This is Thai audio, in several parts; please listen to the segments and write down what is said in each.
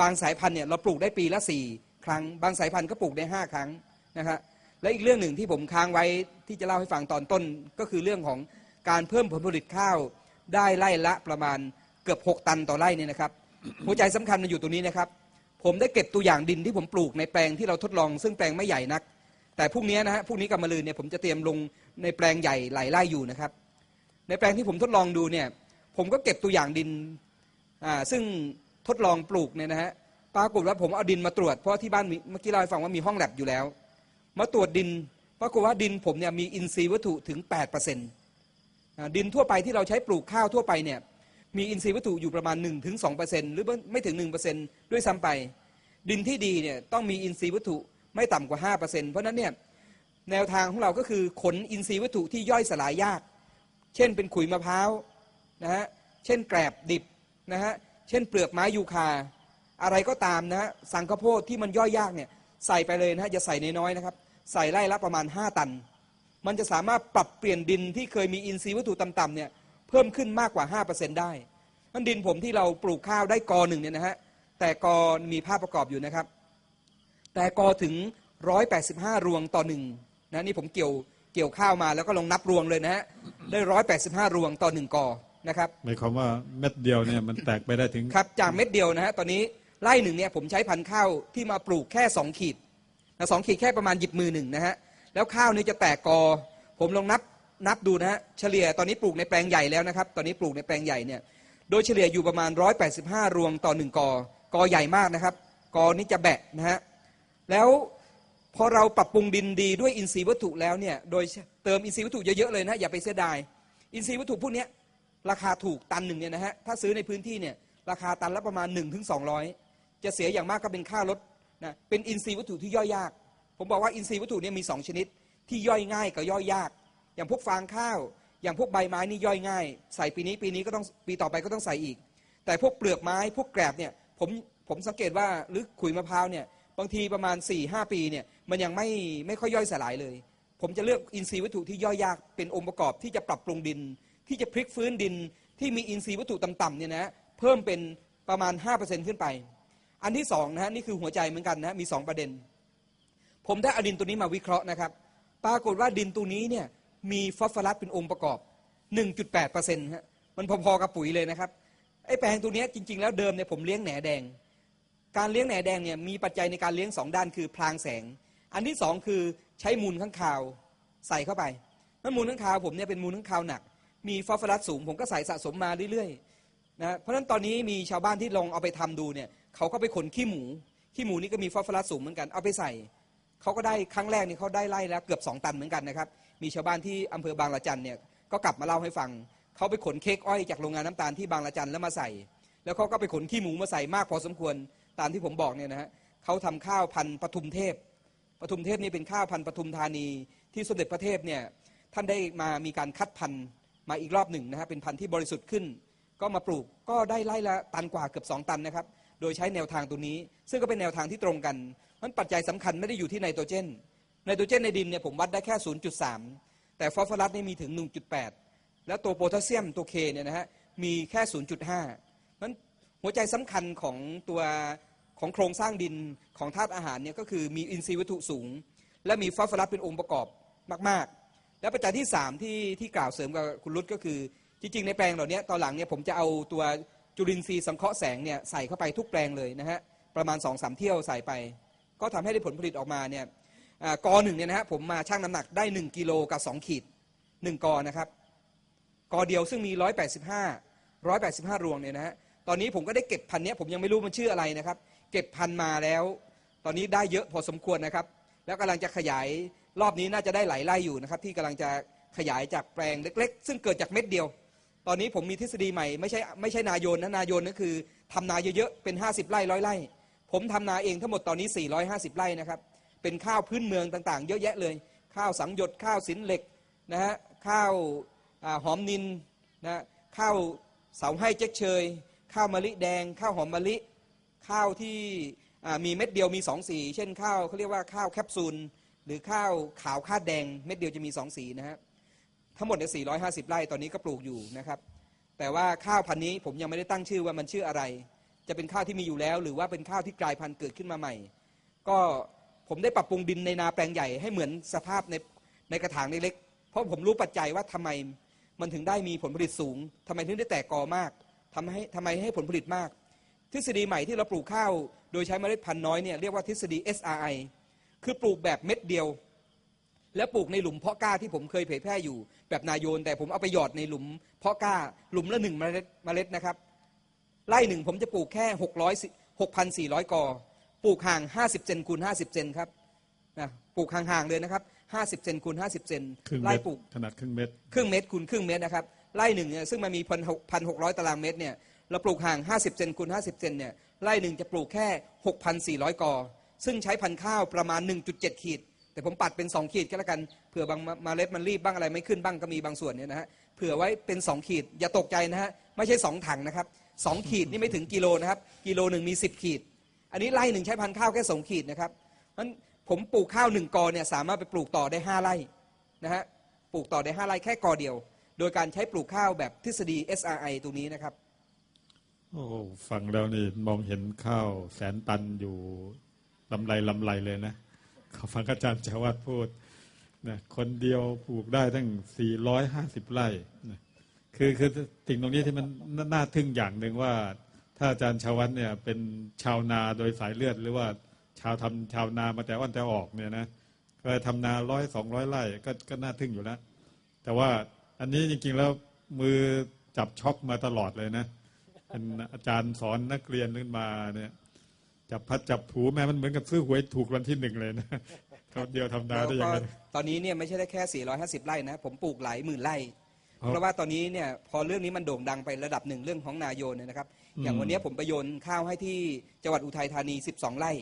บางสายพันธุ์เนี่ยเราปลูกได้ปีละสี่ครั้ง บางสายพันธุ์ก็ปลูกได้ห้าครั้งนะครับและอีกเรื่องหนึ่งที่ผมค้างไว้ที่จะเล่าให้ฟังตอนต้นก็คือเรื่องของการเพิ่มผลผลิตข้าวได้ไร่ละประมาณเกือบ 6 ตันต่อไร่เนี่ยนะครับ หัวใจสำคัญมันอยู่ตรงนี้นะครับ ผมได้เก็บตัวอย่างดินที่ผมปลูกในแปลงที่เราทดลอง ซึ่งแปลงไม่ใหญ่นัก แต่พรุ่งนี้นะฮะพรุ่งนี้กำมะลืนเนี่ยผมจะเตรียมลงในแปลงใหญ่หลายไร่อยู่นะครับ ในแปลงที่ผมทดลองดูเนี่ยผมก็เก็บตัวอย่างดินอ่าซึ่ง ทดลองปลูกเนี่ยนะฮะปรากฏว่าผมเอาดินมาตรวจเพราะที่บ้านเมื่อกี้เราให้ฟังว่ามีห้องแลบอยู่แล้ว มาตรวจดินปรากฏว่าดินผมเนี่ยมีอินทรีย์วัตถุถึง8%อ่าดินทั่วไปที่เราใช้ปลูกข้าวทั่วไปเนี่ยมีอินทรีย์วัตถุอยู่ประมาณ1ถึง2%หรือไม่ถึง 1%ด้วยซ้ำไป ดินที่ดีเนี่ยต้องมีอินทรีย์วัตถุไม่ต่ำกว่า 5%เพราะฉะนั้นเนี่ยแนวทางของเราก็คือขนอินทรีย์วัตถุที่ย่อยสลายยาก เช่นเป็นขุยมะพร้าวนะฮะเช่นแกลบดิบนะฮะ เช่นเปลือกไม้ยูคา อะไรก็ตามนะฮะสังข้าวโพดที่มันย่อยยากเนี่ยใส่ไปเลยนะฮะจะใส่น้อยๆนะครับ ใส่ไร่ละประมาณ 5 ตัน มันจะสามารถปรับเปลี่ยนดินที่เคยมีอินทรีย์วัตถุต่ำๆเนี่ยเพิ่มขึ้นมากกว่า 5%ได้มันดินผมที่เราปลูกข้าวได้กอหนึ่งเนี่ยนะฮะแต่กอมีภาพประกอบอยู่นะครับ แต่กอถึง 185 รวงต่อหนึ่งนะนี่ผมเกี่ยวเกี่ยวข้าวมาแล้วก็ลงนับรวงเลยนะฮะได้ 185 รวงต่อหนึ่งกอ นะครับหมายความว่าเม็ดเดียวเนี่ยมันแตกไปได้ถึงครับจากเม็ดเดียวนะฮะตอนนี้ไร่หนึ่งเนี่ยผมใช้พันธุ์ข้าวที่มาปลูกแค่ 2 ขีดนะสองขีดแค่ประมาณหยิบมือหนึ่งนะฮะแล้วข้าวนี่จะแตกกอ ผมลองนับนับดูนะฮะเฉลี่ยตอนนี้ปลูกในแปลงใหญ่แล้วนะครับ ตอนนี้ปลูกในแปลงใหญ่เนี่ยโดยเฉลี่ยอยู่ประมาณ 185 รวงต่อหนึ่งกอกอใหญ่มากนะครับ กอนี้จะแบะนะฮะแล้วพอเราปรับปรุงดินดีด้วยอินทรีย์วัตถุแล้วเนี่ยโดยเติมอินทรีย์วัตถุเยอะๆเลยนะอย่าไปเสียดาย อินทรีย์วัตถุพวกเนี้ย ราคาถูกตันหนึ่งเนี่ยนะฮะถ้าซื้อในพื้นที่เนี่ยราคาตันละประมาณ1นถึงสองจะเสียอย่างมากก็เป็นค่ารถนะเป็นอินทรีย์วัตถุที่ย่อยยาก ผมบอกว่าอินทรีย์วัตถุเนี่ยมี 2 ชนิด ที่ย่อยง่ายกับย่อยยาก อย่างพวกฟางข้าว อย่างพวกใบไม้นี่ย่อยง่าย ใส่ปีนี้ปีนี้ก็ต้องปีต่อไปก็ต้องใส่อีก แต่พวกเปลือกไม้พวกแกลบเนี่ยผมผมสังเกตว่าหรือขุยมะพร้าวเนี่ยบางทีประมาณ4ี่หปีเนี่ยมันยังไม่ไม่ค่อยย่อยสลายเลย ผมจะเลือกอินทรีย์วัตถุที่ย่อยยากเป็นองค์ประกอบที่จะปรับปรุงดิน ที่จะพลิกฟื้นดินที่มีอินทรีย์วัตถุต่ำๆเนี่ยนะเพิ่มเป็นประมาณ 5%ขึ้นไป อันที่สองนะฮะนี่คือหัวใจเหมือนกันนะมี 2 ประเด็น ผมได้อาดินตัวนี้มาวิเคราะห์นะครับ ปรากฏว่าดินตัวนี้เนี่ยมีฟอสฟอรัสเป็นองค์ประกอบ 1.8%ฮะมันพอๆกับปุ๋ยเลยนะครับไอ้แปลงตัวนี้จริง ๆ แล้วเดิมเนี่ยผมเลี้ยงแหนแดง การเลี้ยงแหนแดงเนี่ยมีปัจจัยในการเลี้ยงสองด้านคือพลางแสง อันที่สองคือใช้มูลข้างคาวใส่เข้าไปนั่นมูลข้างคาวผมเนี่ยเป็นมูลข้างคาวหนัก มีฟอสฟอรัสสูง ผมก็ใส่สะสมมาเรื่อยๆนะเพราะฉะนั้นตอนนี้มีชาวบ้านที่ลองเอาไปทำดูเนี่ยเขาก็ไปขนขี้หมู ขี้หมูนี่ก็มีฟอสฟอรัสสูงเหมือนกันเอาไปใส่เขาก็ได้ครั้งแรกนี่เขาได้ไล่แล้วเกือบ 2 ตันเหมือนกันนะครับมีชาวบ้านที่อำเภอบางละจันเนี่ยก็กลับมาเล่าให้ฟังเขาไปขนเค้กอ้อยจากโรงงานน้ำตาลที่บางละจันแล้วมาใส่ แล้วเขาก็ไปขนขี้หมูมาใส่มากพอสมควรตามที่ผมบอกเนี่ยนะฮะเขาทำข้าวพันธุ์ปทุมเทพปทุมเทพนี่เป็นข้าวพันธุ์ปทุมธานีที่สมเด็จพระเทพเนี่ยท่านได้มามีการคัดพันธุ์ มาอีกรอบหนึ่งนะฮะเป็นพันธุ์ที่บริสุทธิ์ขึ้น ก็มาปลูกก็ได้ไล่ละตันกว่าเกือบ2 ตันนะครับ โดยใช้แนวทางตัวนี้ ซึ่งก็เป็นแนวทางที่ตรงกันมันปัจจัยสำคัญไม่ได้อยู่ที่ไนโตรเจนไนโตรเจนในดินเนี่ยผมวัดได้แค่ 0.3 แต่ฟอสฟอรัสนี่มีถึง 1.8 แล้วตัวโพแทสเซียมตัวเคเนี่ยนะฮะมีแค่ 0.5นั้นหัวใจสำคัญของตัวของโครงสร้างดินของธาตุอาหารเนี่ยก็คือมีอินทรีย์วัตถุสูง และมีฟอสฟอรัสเป็นองค์ประกอบมาก ๆ และปัจจัยที่ 3 ที่ที่กล่าวเสริมกับคุณรุตก็คือ จริงๆ ในแปลงเหล่านี้ตอนหลังเนี่ยผมจะเอาตัวจุลินทรีย์สังเคราะห์แสงเนี่ยใส่เข้าไปทุกแปลงเลยนะฮะประมาณ2อสเที่ยวใส่ไป ก็ทำให้ได้ผลผลิตออกมาเนี่ยกอหนึ่งเนี่ยนะฮะผมมาชั่งน้ำหนักได้ 1กิโลกับ 2 ขีด 1 กอนะครับกอเดียวซึ่งมี 185 185 รวงเนี่ยนะฮะตอนนี้ผมก็ได้เก็บพันธุ์นี้ผมยังไม่รู้มันชื่ออะไรนะครับ เก็บพันมาแล้ว ตอนนี้ได้เยอะพอสมควรนะครับ แล้วกำลังจะขยาย รอบนี้น่าจะได้หลายไร่อยู่นะครับ ที่กำลังจะขยายจากแปลงเล็ก ๆ ซึ่งเกิดจากเม็ดเดียว ตอนนี้ผมมีทฤษฎีใหม่ไม่ใช่ไม่ใช่นายนนะนายนก็คือทำนาเยอะๆเป็น 50 ไร่ร้อยไร่ ผมทำนาเองทั้งหมดตอนนี้ 450 ไร่นะครับเป็นข้าวพื้นเมืองต่างๆ เยอะแยะเลย ข้าวสังหยดข้าวสินเหล็กนะฮะข้าวหอมนินนะข้าวเสาให้เจ๊กเชย ข้าวมะลิแดง ข้าวหอมมะลิ ข้าวที่มีเม็ดเดียวมีสองสีเช่นข้าวเขาเรียกว่าข้าวแคปซูล หรือข้าวขาวคาดแดงเม็ดเดียวจะมีสองสีนะฮะทั้งหมดใน 450 ไร่ตอนนี้ก็ปลูกอยู่นะครับ แต่ว่าข้าวพันธุ์นี้ผมยังไม่ได้ตั้งชื่อว่ามันชื่ออะไร จะเป็นข้าวที่มีอยู่แล้ว หรือว่าเป็นข้าวที่กลายพันธุ์เกิดขึ้นมาใหม่ ก็ผมได้ปรับปรุงดินในนาแปลงใหญ่ให้เหมือนสภาพในในกระถางเล็กๆเพราะผมรู้ปัจจัยว่าทำไมมันถึงได้มีผลผลิตสูงทำไมถึงได้แตกกอมากทำให้ทำไมให้ผลผลิตมาก ทฤษฎีใหม่ที่เราปลูกข้าว โดยใช้เมล็ดพันธุ์น้อยเนี่ยเรียกว่าทฤษฎี SRI คือปลูกแบบเม็ดเดียว แล้วปลูกในหลุมเพาะกล้าที่ผมเคยเผยแพร่อยู่ แบบนายโยน แต่ผมเอาไปหยอดในหลุมเพาะกล้า หลุมละหนึ่งเมล็ดเมล็ดนะครับไร่หนึ่งผมจะปลูกแค่หกร้อยหกพันสี่ร้อยกอปลูกห่างห้าสิบเซนคูณห้าสิบเซนครับนะปลูกห่างๆเลยนะครับห้าสิบเซนคูณห้าสิบเซนครึ่งไร่เม็ดปลูกขนาดครึ่งเม็ดครึ่งเมตรคูณครึ่งเมตรนะครับไร่หนึ่งเนี่ยซึ่งมันมีพันหกพันหกร้อยตารางเมตรเนี่ยเราปลูกห่าง50เซนคูณ50เซนเนี่ยไร่หนึ่งจะปลูกแค่6,400กอ ซึ่งใช้พันธุ์ข้าวประมาณ 1.7 ขีด แต่ผมปัดเป็น 2 ขีดก็แล้วกันเผื่อบางเมล็ดมันรีบบ้างอะไรไม่ขึ้นบ้างก็มีบางส่วนเนี่ยนะฮะเผื่อไว้เป็น 2 ขีดอย่าตกใจนะฮะไม่ใช่ 2 ถังนะครับสองขีดนี่ไม่ถึงกิโลนะครับกิโลหนึ่งมี 10 ขีด อันนี้ไร่หนึ่งใช้พันธุ์ข้าวแค่ 2 ขีดนะครับมันผมปลูกข้าวหนึ่งกอเนี่ยสามารถไปปลูกต่อได้ 5 ไร่นะฮะปลูกต่อได้ 5 ไร่แค่กอเดียว โดยการใช้ปลูกข้าวแบบทฤษฎี SRI ตรงนี้นะครับโอ้ฟังแล้วนี่มองเห็นข้าวแสนตันอยู่ ลำไรลำไรเลยนะขาฟังอาจารย์ชาวัดพูดนะคนเดียวปลูกได้ตั้ง 450 ไร่นะคือคือสิ่งตรงนี้ที่มันน่าทึ่งอย่างหนึ่งว่า ถ้าอาจารย์ชาวัดเนี่ยเป็นชาวนาโดยสายเลือด หรือว่าชาวทำชาวนามาแต่อ้อนแต่ออกเนี่ยนะเคยทำนาร้อยสองร้อยไร่ก็ก็น่าทึ่งอยู่แล้ว แต่ว่าอันนี้จริงๆแล้วมือจับช็อกมาตลอดเลยนะเป็นอาจารย์สอนนักเรียนขึ้นมาเนี่ย จับพัดจับผูแม่มันเหมือนกับซื้อหวยถูกวันที่หนึ่งเลยนะเขาเดียวทำนาได้ยังไงแล้วก็ตอนนี้เนี่ยไม่ใช่ได้แค่ 450 ไร่นะ ผมปลูกหลายหมื่นไร่ครับเพราะว่าตอนนี้เนี่ยพอเรื่องนี้มันโด่งดังไประดับหนึ่งเรื่องของนายโยนเนยนะครับอืมอย่างวันนี้ผมไปโยนข้าวให้ที่จังหวัดอุทัยธานี 12 ไร่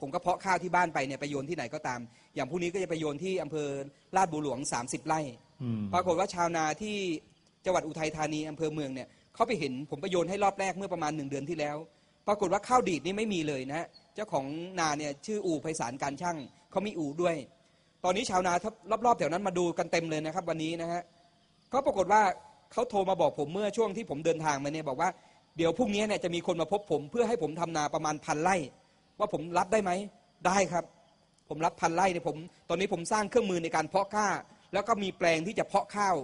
ผมก็เพาะข้าวที่บ้านไปเนี่ยไปโยนที่ไหนก็ตาม อย่างพรุ่งนี้ก็จะไปโยนที่อำเภอลาดบุหลวง 30 ไร่อืมปรากฏว่าชาวนาที่จังหวัดอุทัยธานีอำเภอเมืองเนี่ยเขาไปเห็นผมไปโยนให้รอบแรกเมื่อประมาณหนึ่งเดือนที่แล้ว ปรากฏว่าข้าวดีดนี่ไม่มีเลยนะฮะเจ้าของนาเนี่ยชื่ออู่ไพศาลการช่างเขามีอู่ด้วย ตอนนี้ชาวนารอบๆแถวนั้นมาดูกันเต็มเลยนะครับ วันนี้นะฮะก็ปรากฏว่าเขาโทรมาบอกผมเมื่อช่วงที่ผมเดินทางมาเนี่ยบอกว่าเดี๋ยวพรุ่งนี้เนี่ยจะมีคนมาพบผมเพื่อให้ผมทำนาประมาณพันไร่ ว่าผมรับได้ไหมได้ครับ ผมรับพันไร่เนี่ยผม ตอนนี้ผมสร้างเครื่องมือในการเพาะข้าวแล้วก็มีแปลงที่จะเพาะข้าว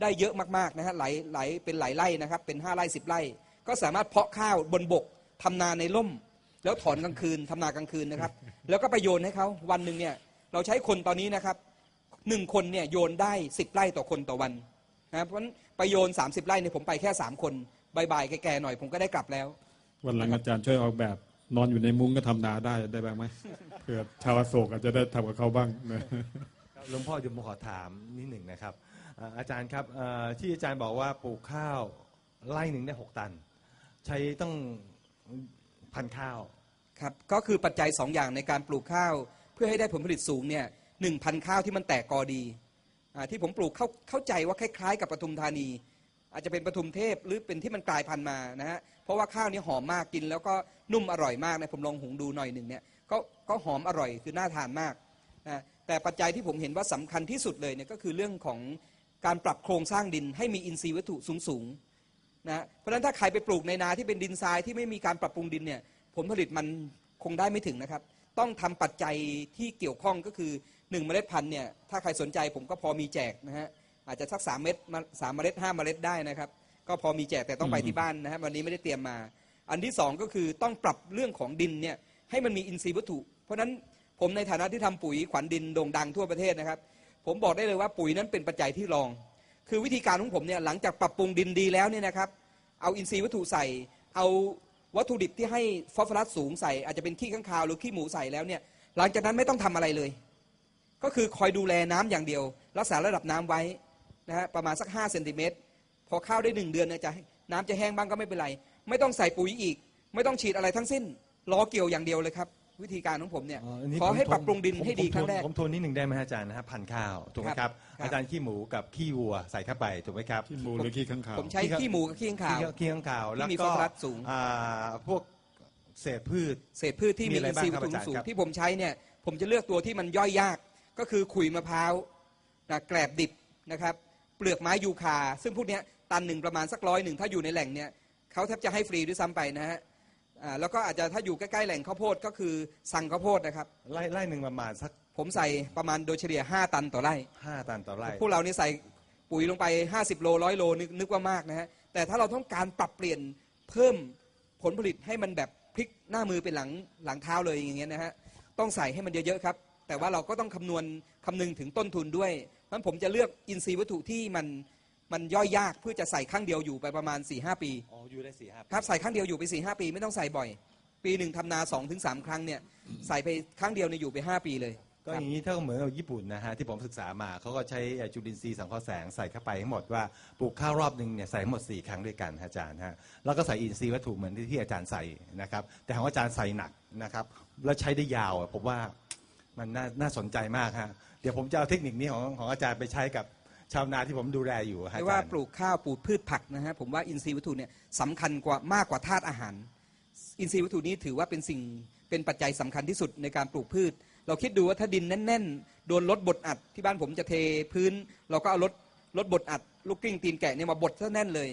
ได้เยอะมากๆนะฮะหลายหลายเป็นหลายไร่นะครับ เป็นห้าไร่สิบไร่ ก็สามารถเพาะข้าวบนบก ทำนาในร่ม แล้วถอนกลางคืนทำนากลางคืนนะครับ แล้วก็ไปโยนให้เขาวันหนึ่งเนี่ยเราใช้คนตอนนี้นะครับหนึ่งคนเนี่ยโยนได้สิบไร่ต่อคนต่อวันนะครับเพราะฉะนั้นไปโยน30ไร่เนี่ยผมไปแค่3คนบายๆแก่ๆหน่อยผมก็ได้กลับแล้ว วันหลังอาจารย์ช่วยออกแบบนอนอยู่ในมุ้งก็ทำนาได้ได้บ้างไหมเผื่อชาวอโศกอาจจะได้ทำกับเขาบ้างนะหลวงพ่อเดี๋ยวผมขอถามนิดหนึ่งนะครับอ่าอาจารย์ครับเอ่อที่อาจารย์บอกว่าปลูกข้าวไร่หนึ่งได้หกตัน ใช้ต้อง พันธุ์ข้าว ครับก็คือปัจจัย 2 อย่างในการปลูกข้าว เพื่อให้ได้ผลผลิตสูงเนี่ยหนึ่งพันธุ์ข้าวที่มันแตกกอดีอ่าที่ผมปลูกเข้าเข้าใจว่าคล้ายๆ กับปทุมธานี อาจจะเป็นปทุมเทพหรือเป็นที่มันกลายพันธุ์มานะฮะเพราะว่าข้าวนี้หอมมากกิน แล้วก็นุ่มอร่อยมากนะผมลองหุงดูหน่อยหนึ่งเนี่ยก็ก็หอมอร่อยคือน่าทานมากนะแต่ปัจจัยที่ผมเห็นว่าสำคัญที่สุดเลยเนี่ยก็คือเรื่องของการปรับโครงสร้างดินให้มีอินทรีย์วัตถุสูงๆ นะเพราะฉะนั้นถ้าใครไปปลูกในนาที่เป็นดินทรายที่ไม่มีการปรับปรุงดินเนี่ยผลผลิตมันคงได้ไม่ถึงนะครับ ต้องทำปัจจัยที่เกี่ยวข้องก็คือหนึ่งเมล็ดพันธุ์เนี่ยถ้าใครสนใจผมก็พอมีแจกนะฮะอาจจะสักสามเม็ดสามเมล็ดห้าเมล็ดได้นะครับ ก็พอมีแจกแต่ต้องไปที่บ้านนะฮะวันนี้ไม่ได้เตรียมมา อันที่สองก็คือต้องปรับเรื่องของดินเนี่ยให้มันมีอินทรีย์วัตถุ เพราะฉะนั้นผมในฐานะที่ทำปุ๋ยขวัญดินโด่งดังทั่วประเทศนะครับ ผมบอกได้เลยว่าปุ๋ยนั้นเป็นปัจจัยที่รอง คือวิธีการของผมเนี่ยหลังจากปรับปรุงดินดีแล้วเนี่ยนะครับ เอาอินทรีย์วัตถุใส่ เอาวัตถุดิบที่ให้ฟอสฟอรัสสูงใส่ อาจจะเป็นขี้ข้างคาวหรือขี้หมูใส่แล้วเนี่ยหลังจากนั้นไม่ต้องทำอะไรเลย ก็คือคอยดูแลน้ำอย่างเดียว รักษาระดับน้ำไว้นะฮะประมาณสัก5เซนติเมตรพอข้าวได้หนึ่งเดือนเนี่ยจะน้ำจะแห้งบ้างก็ไม่เป็นไร ไม่ต้องใส่ปุ๋ยอีก ไม่ต้องฉีดอะไรทั้งสิ้นรอเกี่ยวอย่างเดียวเลยครับ วิธีการของผมเนี่ยนนี้ขอให้ผมปรับปรุงดินผมให้ดีผมครั้งแรกผมทวนนิดหนึ่งได้ไหมฮะอาจารย์นะฮะพันธุ์ข้าวถูกไหมครับครับอาจารย์ขี้หมูกับขี้วัวใส่เข้าไปถูกไหมครับขี้หมูหรือขี้ข้างคาวผมใช้ขี้หมูกับขี้ข้างคาวขี้ขี้ข้างข่าวแล้วที่มีก็ฟอสฟอรัสสูงอ่าพวกเศษพืชเศษพืชที่มีมีอะไรอินทรีย์บ้าวังตครับถุสูงอาจารย์ครับที่ผมใช้เนี่ยผมจะเลือกตัวที่มันย่อยยาก ก็คือขุยมะพร้าวนะแกลบดิบนะครับเปลือกไม้ยูคา ซึ่งพวกเนี้ยตันหนึ่งประมาณสักร้อยหนึ่งถ้าอยู่ในแหล่งเนี่ยเขาแทบจะให้ฟรีด้วยซ้ำไปนะฮะ อ่าแล้วก็อาจจะถ้าอยู่ใกล้ๆแหล่งข้าวโพดก็คือสั่งข้าวโพดนะครับ ไร่ไร่หนึ่งประมาณสักผมใส่ประมาณโดยเฉลี่ย 5 ตันต่อไร่ห้าตันต่อไร่ พวกเรานี่ใส่ปุ๋ยลงไป 50 โลร้อยโลนึกนึกว่ามากนะฮะแต่ถ้าเราต้องการปรับเปลี่ยนเพิ่มผลผลิตให้มันแบบพลิกหน้ามือเป็นหลังหลังเท้าเลยอย่างเงี้ยนะฮะต้องใส่ให้มันเยอะๆครับแต่ว่าเราก็ต้องคำนวณคำนึงถึงต้นทุนด้วยเพราะฉะนั้นผมจะเลือกอินทรีย์วัตถุที่มัน มันย่อยยากเพื่อจะใส่ครั้งเดียวอยู่ไปประมาณ4ีหปีอ๋ออยู่ได้สี่ห้าครับใส่ครั้งเดียวอยู่ไป4ีหปีไม่ต้องใส่บ่อย ปีหนึ่งทำนา2อถึงสครั้งเนี่ยใส่ไปครั้งเดียวเนี่ยอยู่ไป 5 ปีเลย ก็อย่างนี้ถ้าเหมือนกับญี่ปุ่นนะฮะที่ผมศึกษามาเขาก็ใช้จุลินทรีย์สังเคราะห์แสงใส่เข้าไปทั้งหมดว่าปลูกข้าวรอบหนึ่งเนี่ยใส่ทั้งหมด 4 ครั้งด้วยกันฮะอาจารย์ฮะแล้วก็ใส่อินทรีย์วัตถุเหมือนที่ที่อาจารย์ใส่นะครับแต่ของอาจารย์ใส่หนักนะครับแล้วใช้ได้ยาวอะผมว่ามันน่าน่าสนใจมากฮะเดี๋ยวผมจะเอาเทคนิคนี้ของของอาจารย์ไปใช้กับ ชาวนาที่ผมดูแลอยู่ฮะไม่อาว่าจารย์ปลูกข้าวปลูกพืชผักนะฮะผมว่าอินทรีย์วัตถุเนี่ยสำคัญกว่ามากกว่าธาตุอาหาร อินทรีย์วัตถุนี้ถือว่าเป็นสิ่งเป็นปัจจัยสำคัญที่สุดในการปลูกพืช เราคิดดูว่าถ้าดินแน่นๆโดนรถบดอัด ที่บ้านผมจะเทพื้น เราก็เอารถรถบดอัด ลูกกลิ้งตีนแกะเนี่ยมาบดซะแน่นเลย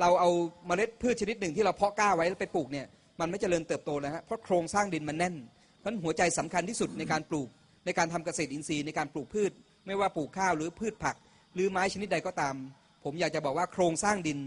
เราเอาเมล็ดพืชชนิดหนึ่งที่เราเพาะกล้าไว้แล้วไปปลูกเนี่ยมันไม่เจริญเติบโตนะฮะเพราะโครงสร้างดินมันแน่นเพราะฉะนั้นหัวใจสำคัญที่สุดในการปลูกในการทำเกษตรอินทรีย์ในการปลูกพืช ไม่ว่าปลูกข้าวหรือพืชผัก หรือไม้ชนิดใดก็ตาม ผมอยากจะบอกว่าโครงสร้างดิน